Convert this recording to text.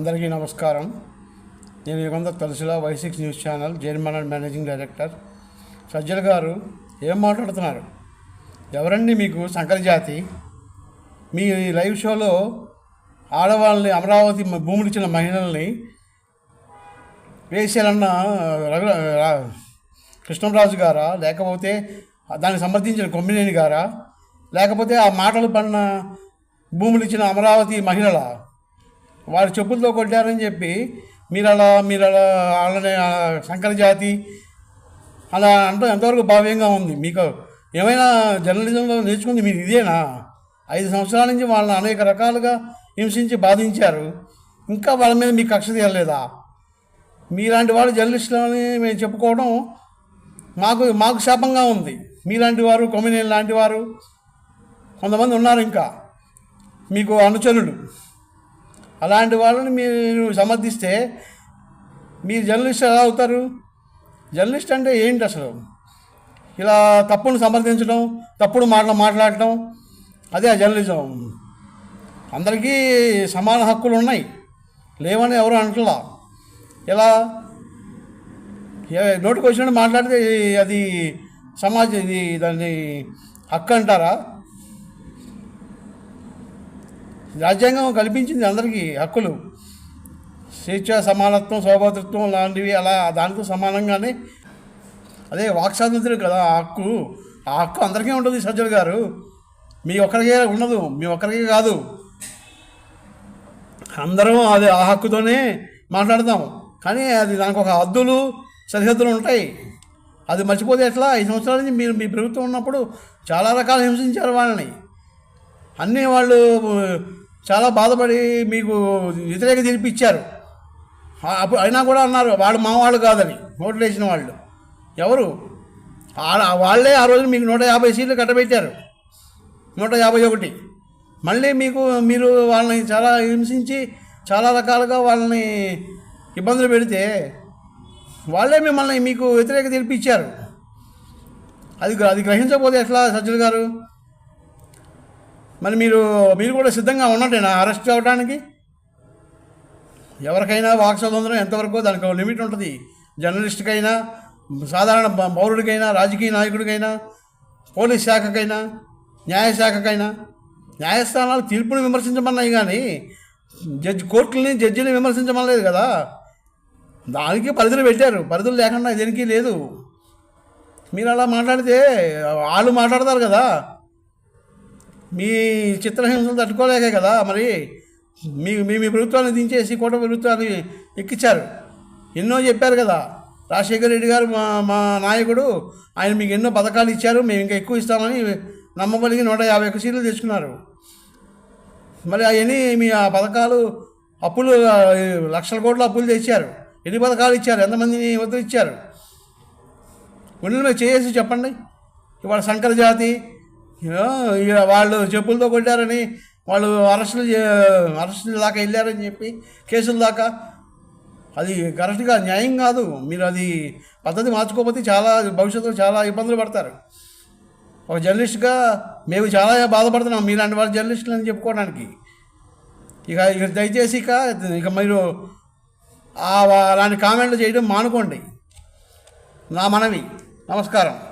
అందరికీ నమస్కారం. నేను Yugandhar Talasila Y six news channel chairman and managing director Sajjal గారు ఏం మాట్లాడుతున్నారు? ఎవరండి మీకు సంకరజాతి మీ లైవ్ షోలో ఆడవాళ్ళని అమరావతి మ- భూములు ఇచ్చిన మహిళల్ని వేసేయాలన్న రఘు కృష్ణరాజు గారా? లేకపోతే దాన్ని సమర్థించిన కొమ్మినేని గారా? లేకపోతే ఆ మాటలు పడిన భూములు ఇచ్చిన అమరావతి మహిళలా? వారి చెప్పులతో కొట్టారని చెప్పి మీరు అలా మీరు అలా వాళ్ళని సంకర జాతి అలా అంటే ఎంతవరకు భావ్యంగా ఉంది. మీకు ఏమైనా జర్నలిజంలో నేర్చుకుంది మీరు ఇదేనా? ఐదు సంవత్సరాల నుంచి వాళ్ళని అనేక రకాలుగా హింసించి బాధించారు. ఇంకా వాళ్ళ మీద మీకు కక్ష తీయలేదా మీలాంటి వాళ్ళు జర్నలిస్టులని మేము చెప్పుకోవడం మాకు మాకు శాపంగా ఉంది. మీలాంటి వారు కొమ్మినేని లాంటి వారు కొంతమంది ఉన్నారు ఇంకా. మీకు అనుచరులు. అలాంటి వాళ్ళని మీరు సమర్థిస్తే మీరు జర్నలిస్ట్ ఎలా అవుతారు? జర్నలిస్ట్ అంటే ఏంటి అసలు? ఇలా తప్పును సమర్థించడం తప్పుడు మాటలు మాట్లాడటం అదే ఆ జర్నలిజం. అందరికీ సమాన హక్కులు ఉన్నాయి. లేవని ఎవరు అంటలా ఇలా ఏ- నోటికి వచ్చినట్టు మాట్లాడితే అది సమాజ ఇది దాన్ని హక్కు అంటారా? రాజ్యాంగం కల్పించింది అందరికీ హక్కులు. స్వేచ్ఛ సమానత్వం సౌభాతృత్వం లాంటివి అలా దానితో సమానంగానే. అదే వాక్ స్వాతంత్రం కదా ఆ హక్కు. ఆ హక్కు అందరికీ ఉంటుంది సజ్జలు గారు. మీ ఒక్కరికే ఉండదు మీ ఒక్కరికే కాదు. అందరం అది ఆ హక్కుతోనే మాట్లాడతాం. కానీ అది దానికి ఒక హద్దులు సరిహద్దులు ఉంటాయి. అది మర్చిపోతే ఎట్లా? ఐదు సంవత్సరాల నుంచి మీరు మీ ప్రభుత్వం ఉన్నప్పుడు చాలా రకాలు హింసించారు వాళ్ళని. అన్నీ వాళ్ళు చాలా బాధపడి మీకు వ్యతిరేక తినిపించారు అప్పుడు అయినా కూడా అన్నారు వాళ్ళు మా వాళ్ళు కాదని ఓట్లు వేసిన వాళ్ళు. ఎవరు? వాళ్ళే ఆ రోజు మీకు నూట యాభై సీట్లు కట్టబెట్టారు. నూట యాభై ఒకటి. మళ్ళీ మీకు మీరు వాళ్ళని చాలా హింసించి చాలా రకాలుగా వాళ్ళని ఇబ్బందులు పెడితే వాళ్ళే మిమ్మల్ని మీకు వ్యతిరేక తెలిపించారు. అది అది గ్రహించకపోతే ఎట్లా సజ్జలు గారు? మరి మీరు మీరు కూడా సిద్ధంగా ఉన్నట్టేనా? అరెస్ట్ అవ్వడానికి ఎవరికైనా వాక్ స్వాతంత్రం ఎంతవరకు దానికి ఒక లిమిట్ ఉంటుంది. జర్నలిస్ట్కైనా సాధారణ పౌరుడికైనా రాజకీయ నాయకుడికైనా పోలీస్ శాఖకైనా న్యాయశాఖకైనా న్యాయస్థానాలు తీర్పుని విమర్శించమన్నాయి కానీ జడ్జి కోర్టులని జడ్జిని విమర్శించమనలేదు కదా? దానికి పరిధులు పెట్టారు. పరిధులు లేకుండా దేనికి లేదు. మీరు అలా మాట్లాడితే వాళ్ళు మాట్లాడతారు కదా? మీ చిత్రహింసలు తట్టుకోలేకే కదా మరి? మీ మీ మీ ప్రభుత్వాన్ని దించేసి కోట ప్రభుత్వాన్ని ఎక్కించారు ఎన్నో చెప్పారు కదా. రాజశేఖర రెడ్డి గారు మా మా నాయకుడు ఆయన మీకు ఎన్నో పథకాలు ఇచ్చారు మేము ఇంకా ఎక్కువ ఇస్తామని నమ్మబలిగి నూట యాభై ఒక్క సీట్లు తెచ్చుకున్నారు. మరి అవన్నీ మీ ఆ పథకాలు అప్పులు లక్షల కోట్ల అప్పులు తెచ్చారు. ఎన్ని పథకాలు ఇచ్చారు? ఎంతమందిని వదిలిచ్చారు ఇచ్చారు గుండెల మీద చేసి చెప్పండి. ఇవాళ సంకరజాతి వాళ్ళు చెప్పులతో కొట్టారని వాళ్ళు అరెస్టులు చే- అరెస్టుల దాకా వెళ్ళారని చెప్పి కేసుల దాకా. అది కరెక్ట్గా న్యాయం కాదు. మీరు అది పద్ధతి మార్చుకోకపోతే చాలా భవిష్యత్తులో చాలా ఇబ్బందులు పడతారు. ఒక జర్నలిస్ట్గా మేము చాలా బాధపడుతున్నాం మీలాంటి వాళ్ళ జర్నలిస్టులు అని చెప్పుకోవడానికి. ఇక ఇక దయచేసి ఇక ఇక మీరు అలాంటి కామెంట్లు చేయడం మానుకోండి. నా మనవి. నమస్కారం.